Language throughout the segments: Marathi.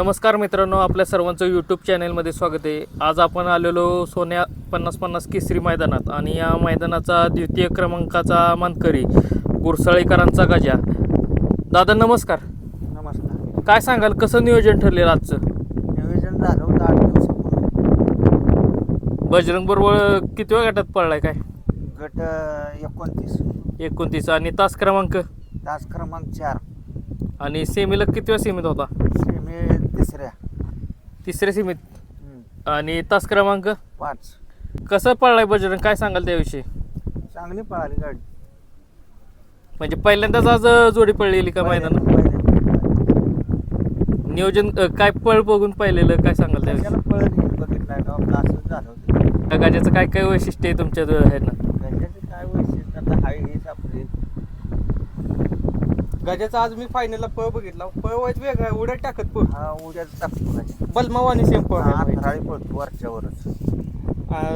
नमस्कार मित्रांनो आपल्या सर्वांचं यूट्यूब चॅनलमध्ये स्वागत आहे. आज आपण आलेलो सोन्या पन्नास पन्नास केसरी मैदानात आणि या मैदानाचा द्वितीय क्रमांकाचा मानकरी गुरसाळीकरांचा गजा. दादा नमस्कार. नमस्कार. काय सांगाल कसं नियोजन ठरलेलं आजचं? नियोजन झालं होतं आठ दिवसापूर्वी. बजरंग बरोबर किती वेळ गटात पडलाय काय? गट एकोणतीस. एकोणतीस. आणि तास क्रमांक? तास क्रमांक चार. आणि सेमीला किती वेळ सीमित होता? तिसऱ्या. तिसऱ्या सीमित. हम्म, आणि तास क्रमांक? पाच. कसं पडलाय बजरंग? काय सांगाल त्याविषयी? चांगली पळाली गाडी. म्हणजे पहिल्यांदाच आज जोडी पडलेली का पहिल्यांदा- नियोजन अ, काय पळ बघून पाहिलेलं? काय सांगाल त्याविषयी? नाही बघितलं का असंच झालं होतं. त्या गाड्याचं काय काय वैशिष्ट्य आहे तुमच्या आहे ना त्याच्याचं काय वैशिष्ट्य आता हाय हेच आपली गजाचा आज मी फायनलला पळ बघितला. पळ व्हायचं वेगळा आहे, उड्या टाकत पळ. हा उद्याच टाकतो गाडी. बलमावानी सेम पळ हा, पळतो वरच्यावरच.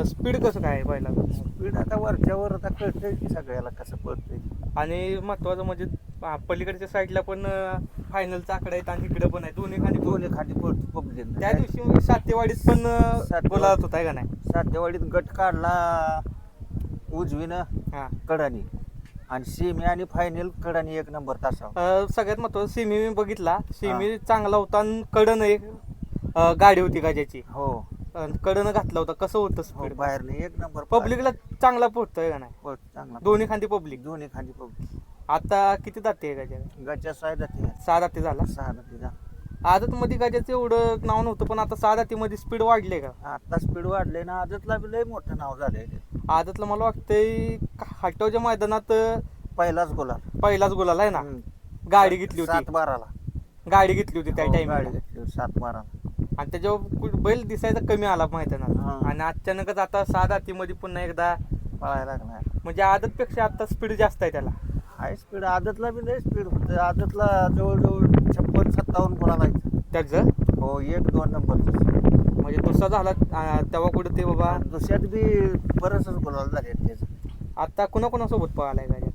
स्पीड कसं काय आहे पहिला स्पीड आता वरच्यावर आता कळतंय की सगळ्याला कसं पळतंय आणि महत्वाचं म्हणजे आ, पलीकडच्या साईडला पण फायनलचा आकडा आहेत आणि इकडे पण आहे दोन्ही खाली दोन्ही खाली पळतो पब्लिक त्या दिवशी मी सातेवाडीत पण सातेवाडी. बोलावत होता का नाही? सातेवाडीत गट काढला. उजवीनं हा. कडानी. आणि सेमी आणि फायनल कडानी एक नंबर अ, सगळ्यात महत्वाचं सेमी मी बघितला. सेमी चांगला होता आणि कडन एक अ, गाडी होती गजाची. हो. कडनं घातला होता. कसं होतं हो स्पीड बाहेर नाही एक नंबर पब्लिकला चांगला पोहोचतोय का नाही? चांगला. दोन्ही खांदी पब्लिक दोन्ही खाली पब्लिक आता किती जाते गजा? गटच्या साय जाते. सहा जाती झाला? सहा जाती जा. आदत मध्ये गजाचं एवढं नाव नव्हतं पण आता सहा जाती मध्ये स्पीड वाढले का? आता स्पीड वाढले ना आजतला बी लय मोठं नाव झालंय आदतला मला वाटतंय हाटवच्या मैदानात पहिलाच गोलाल. पहिलाच गोलाला आहे ना. गाडी घेतली सात होती बाराला. गाडी घेतली होती त्या हो, टाइम गाडी घेतली होती, सात बाराला. आणि त्याच्यावर कु- बैल दिसायचा कमी आला हा. मैदानात आणि अचानकच आता सहा जातीमध्ये पुन्हा एकदा पळायला लागला म्हणजे आदत पेक्षा आता स्पीड जास्त आहे त्याला. हाय स्पीड आदतला बी लय स्पीड होतं आदतला जवळजवळ छप्पन सत्तावन्न गोळा लागायचं त्याचं? हो एक दोन नंबर. म्हणजे दुसरा झाला तेव्हा कुठं ते बाबा? दुसऱ्यात बी बरंचच गोलाल झाले त्याचं. आता कुणा कुणासोबत पळालाय गाडी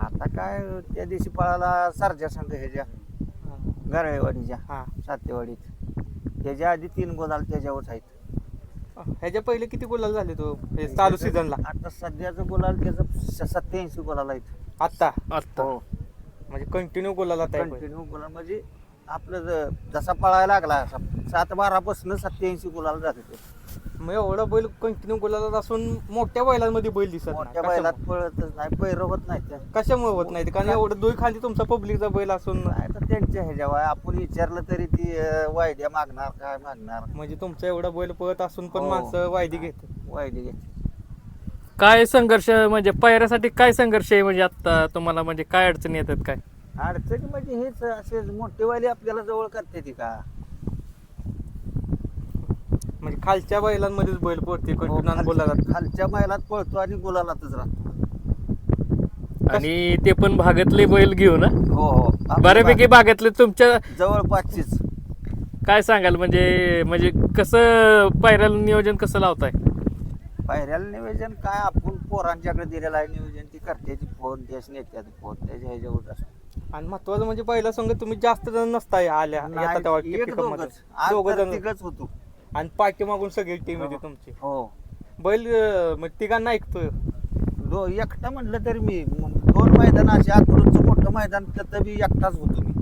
आता काय त्या दिवशी पळाला सरजा संघ ह्याच्या गारळेवाडीच्या हा. सातेवाडीत. त्याच्या आधी तीन गोलाल त्याच्यावर आहेत. ह्याच्या पहिले किती गोलाल झाले तो? हे चालू सीझनला आता सध्याचं गोलाल त्याचं सत्याऐंशी गोलाल आहेत आता आत्ता. हो. म्हणजे कंटिन्यू गोलाला कंटिन्यू गोलाल म्हणजे आपलं ज- जसा पळायला लागला असा सात बारापासून सत्याऐंशी गुलाल जाते ते. मग एवढा बैल कंटिन्यू गोलाला असून मोठ्या बैलांमध्ये बैल दिसत नाही. मोठ्या कशामुळे? बैलात पळतच नाही पैर होत नाही त्या. कशामुळे होत नाही? कारण एवढं दोन खाली तुमचा पब्लिकचा बैल असून नाही तर त्यांच्या ह्याच्यावर आपण विचारलं तरी ती अं, वायद्या मागणार काय मागणार? म्हणजे तुमचा एवढा बैल पळत असून पण हो. माणसं वायदी घेते वायदी घेते काय संघर्ष म्हणजे पायऱ्यासाठी काय संघर्ष आहे म्हणजे आता तुम्हाला म्हणजे काय अडचणी येतात काय? अडचणी म्हणजे हेच असे मोठेवाली आपल्याला जवळ करते ती का? म्हणजे खालच्या बैलांमध्येच बैल पळते हो, कंटिन्यू खालच्या- बोलायला. खालच्या बैलात पळतो आणि गुलालातच राहतो. आणि ते पण भागातले बैल घेऊन हा? हो हो. बऱ्यापैकी भागातले तुमच्या जवळपासचीच. काय सांगाल म्हणजे म्हणजे कसं पायऱ्याला नियोजन कसं लावताय? पायऱ्याला नियोजन काय? आपण पोरांच्याकडे दिलेलं आहे नियोजन ती करते फोन त्याच नेत्यात फोन त्याच्या ह्याच्यावर असतो आणि महत्वाचं म्हणजे पहिला संघ तुम्ही जास्त जण नसताय आल्या येतात तेव्हा नाही, एक pickup मध्ये. दोघंच. आज दोघं तर जण. तिघंच होतो. आणि पाठीमागून सगळी टीम येते तुमची. हो. बैल अं, मग तिघांना ऐकतोय. दो एकटा म्हटलं तरी मी म- दोन मैदान असे अकलूजचं मोठं मैदान तर बी एकटाच होतो मी.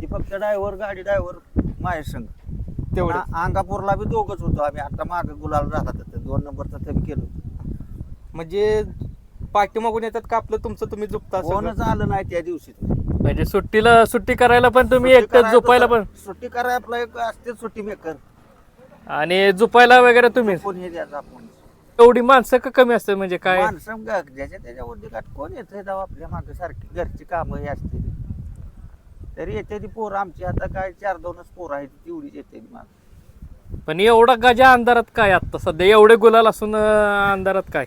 ती फक्त ड्रायव्हर गाडी ड्रायव्हर माझ्या संग तेवढं आ- अंगापूरला बी दोघच होतो आम्ही. आता माग गुलाल राहतात. दोन नंबरचं तरी केलो म्हणजे पाठीमागून येतात का आपलं तुमचं तुम्ही झुपता सगळं? कोणच आलं नाही त्या दिवशी म्हणजे सुट्टीला सुट्टी करायला पण तुम्ही सुट्टी करायला झोपायला पण सुट्टी करायला आपला एक असते सुट्टी मेकर आणि झोपायला वगैरे तुम्ही? कोण हे द्यायचं आपण? एवढी माणसं का कमी असतात म्हणजे काय? माणसं ग- ज्याच्या त्याच्या उद्योगात कोण येतंय जाऊ आपल्या मागे सारखी घरची कामं ही असते. तरी येते ती पोरं आमची. आता काय चार दोनच पोरं आहेत तेवढीच येते माग. पण एवढा गजा अंधारात काय आता? सध्या एवढे गुलाल असून अं, अंधारात काय?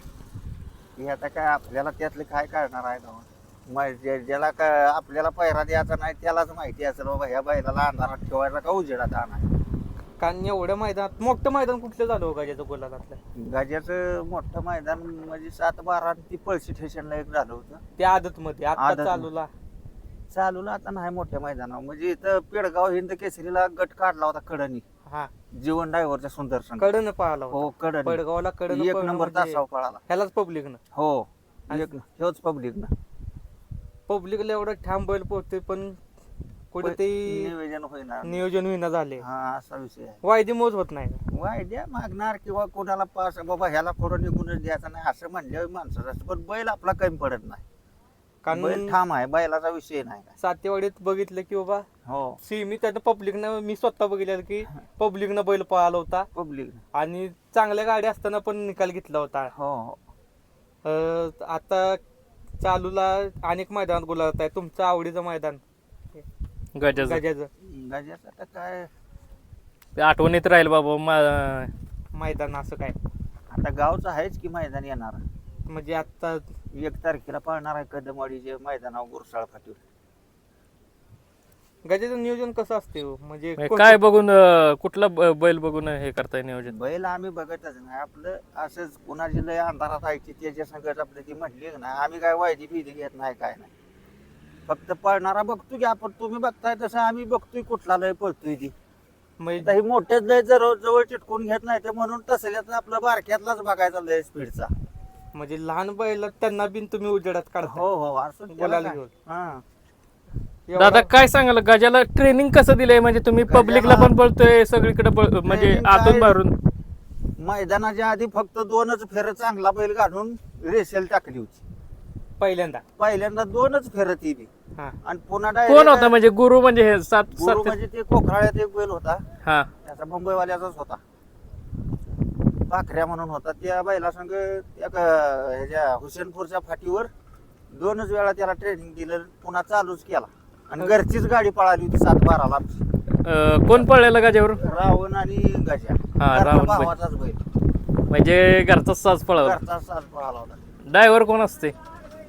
हे आता काय आपल्याला त्यातलं काय कळणार आहे ना? ज्याला काय आपल्याला पैरा द्यायचा नाही त्यालाच माहिती असेल बाबा ह्या बैलाला अंधारात ठेवायचा का उजेडात आणायचा? कारण एवढ्या मैदानात मोठं मैदान कुठलं झालं हो गाजाचं गोलालातलं? गाज्याचं मोठं मैदान म्हणजे सात बारा आणि ती पळशी स्टेशनला एक झालं होतं. ते आदत मध्ये आता. चालूला? चालूला आता नाही मोठ्या मैदानावर. म्हणजे इथं पेडगाव हिंद केसरीला गट काढला होता कडनी हा. जीवन ड्रायव्हरच्या सुंदर संघ. कडन पळाला हो कडनी. पडगावला कडन एक नंबर तासाव पळाला. ह्यालाच पब्लिकनं हो एक हेच पब्लिक ना. पब्लिकला एवढं ठाम बैल पोहोचते पण कुठे ते नियोजन होईना. नियोजन विना झाले. हा असा विषय आहे. वायदी मोज होत नाही. का? वायद्या मागणार किंवा कोणाला पास बाबा ह्याला पुढं निघूनच द्यायचा नाही असं म्हणल्यावर माणसाचं असतं. पण बैल आपला कमी पडत नाही. बैल कारण ठाम आहे बैलाचा विषय नाही काय. सातेवाडीत बघितलं की बाबा हो. सिमी त्यानं पब्लिकनं मी स्वतः बघितलं की पब्लिकनं बैल पळाला होता. पब्लिक आणि चांगल्या गाड्या असताना पण निकाल घेतला होता. हो हो. अं, आता चालूला अनेक मैदानात गुलाबात आहे. तुमचं आवडीचं मैदान? गजाचं. गजाचं. गजाचं आता काय? ते आठवणीत राहील बाबा मा- मैदान असं काय? आता गावचं आहेच की मैदान येणार? म्हणजे आता एक तारखेला पाळणार आहे कदमवाडीचे मैदानावर गुरसाळ फाटीवर. गजाचं नियोजन कसं असते हो? म्हणजे म्हणजे काय बघून अं, कुठला ब- बैल बघून हे करताय नियोजन? बैल आम्ही बघतच नाही आपलं असंच कुणाची लय अंधारात की त्याच्या संगत आपलं ती म्हटली ना आम्ही काय वायदी बिदी घेत नाही काय नाही. फक्त पळणारा बघतो की आपण तुम्ही बघताय तसं आम्ही बघतोय कुठला लय पळतोय ती. म्हणजे ही मोठ्याच लय जवळ जवळ चिटकून घेत नाही ते म्हणून तसल्याच आपलं बारक्यातलाच बघायचा लय स्पीडचा. म्हणजे लहान बैल त्यांना बिन तुम्ही उजेडात काढता हो हो असं त्याला बोलायला काय. घेऊन. हा. एवढा- दादा काय सांगाल? गजाला ट्रेनिंग कसं दिलंय? म्हणजे तुम्ही गजाला- पब्लिकला पण बोलतोय सगळीकडे पळ- म्हणजे Training आतून काय- बाहेरून. मैदानाच्या आधी फक्त दोनच फेर चांगला बैल काढून रेसेल टाकली होती. पहिल्यांदा. पहिल्यांदा दोनच फेर ती बी. हा. आणि पुन्हा कोण होता? म्हणजे गुरु म्हणजे हे सात गुरु सात म्हणजे ते कोखराळ्यात एक बैल होता. हा. त्याचा मुंबईवाल्याचाच होता. पाखऱ्या म्हणून होता. त्या बैला संग त्या क- ह्याच्या हुसेनपूरच्या फाटीवर दोनच वेळा त्याला ट्रेनिंग दिलं पुन्हा चालूच केला. आणि घरचीच गाडी पळाली होती सात बाराला आमची. अं, कोण पळलेलं गजावर रावण आणि गजा. हा, घरचा रावण बैल. भावाचाच बैल. म्हणजे घरचा साज पळावा घरचा साज पळाला होता. ड्रायव्हर कोण असते?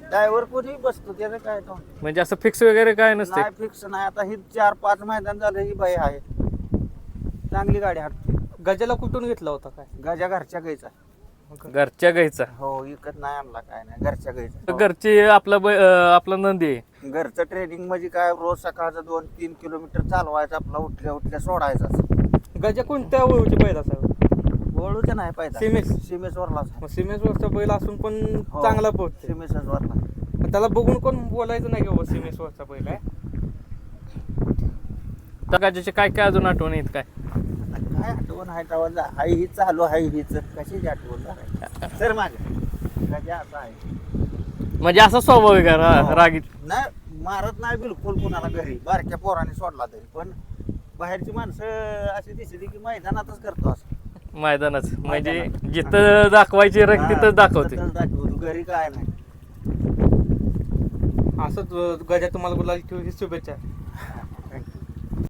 ड्रायव्हर कोणी बसतो त्याचं काय म्हणजे असं फिक्स वगैरे काय नसते? नाही फिक्स नाही. आता ही चार पाच मैदान झालं ही बाई आहे. चांगली गाडी हाटते गजाला कुठून घेतला होता काय? गजा घरच्या गाईचा. घरच्या गाईचा? हो विकत नाही आणला काय नाही घरच्या गाईचा. घरची आपला बै- अं, आपला नंदी आहे. घरचं ट्रेनिंग म्हणजे काय रोज सकाळचं दोन तीन किलोमीटर चालवायचं आपला उठल्या उठल्या सोडायचाच. गजा कोणत्या ओळूची बैल असावं? वळूचं नाही पाहिजे. सिमेस. सिमेस वरलाच मग सिमेश्वरचा बैल असून पण हो. चांगला पोहोचते सिमेसच वरला त्याला बघून कोण बोलायचं नाही की बाबा सिमेश्वरचा बैल आहे? तर गजाचे काय काय अजून आठवण येत काय? काय आठवण आहे तेव्हा जा हाय ही चालू आहे हीच. कशाची आठवण आहे? सर मागे गजा असा आहे. म्हणजे असा स्वाभाविक आहे रा- हो. रागीत नाही मारत नाही बिलकुल कुणाला घरी. बारक्या पोराने सोडला तरी. पण बाहेरची माणसं अशी दिसली की मैदानातच करतो असं. मैदानाच. म्हणजे. जिथं दाखवायची रंग हा, तिथंच दाखवते. तिथंच दाखवतो. घरी काय नाही. असंच अं, गजा तुम्हाला बोलायला ठेवू ही शुभेच्छा.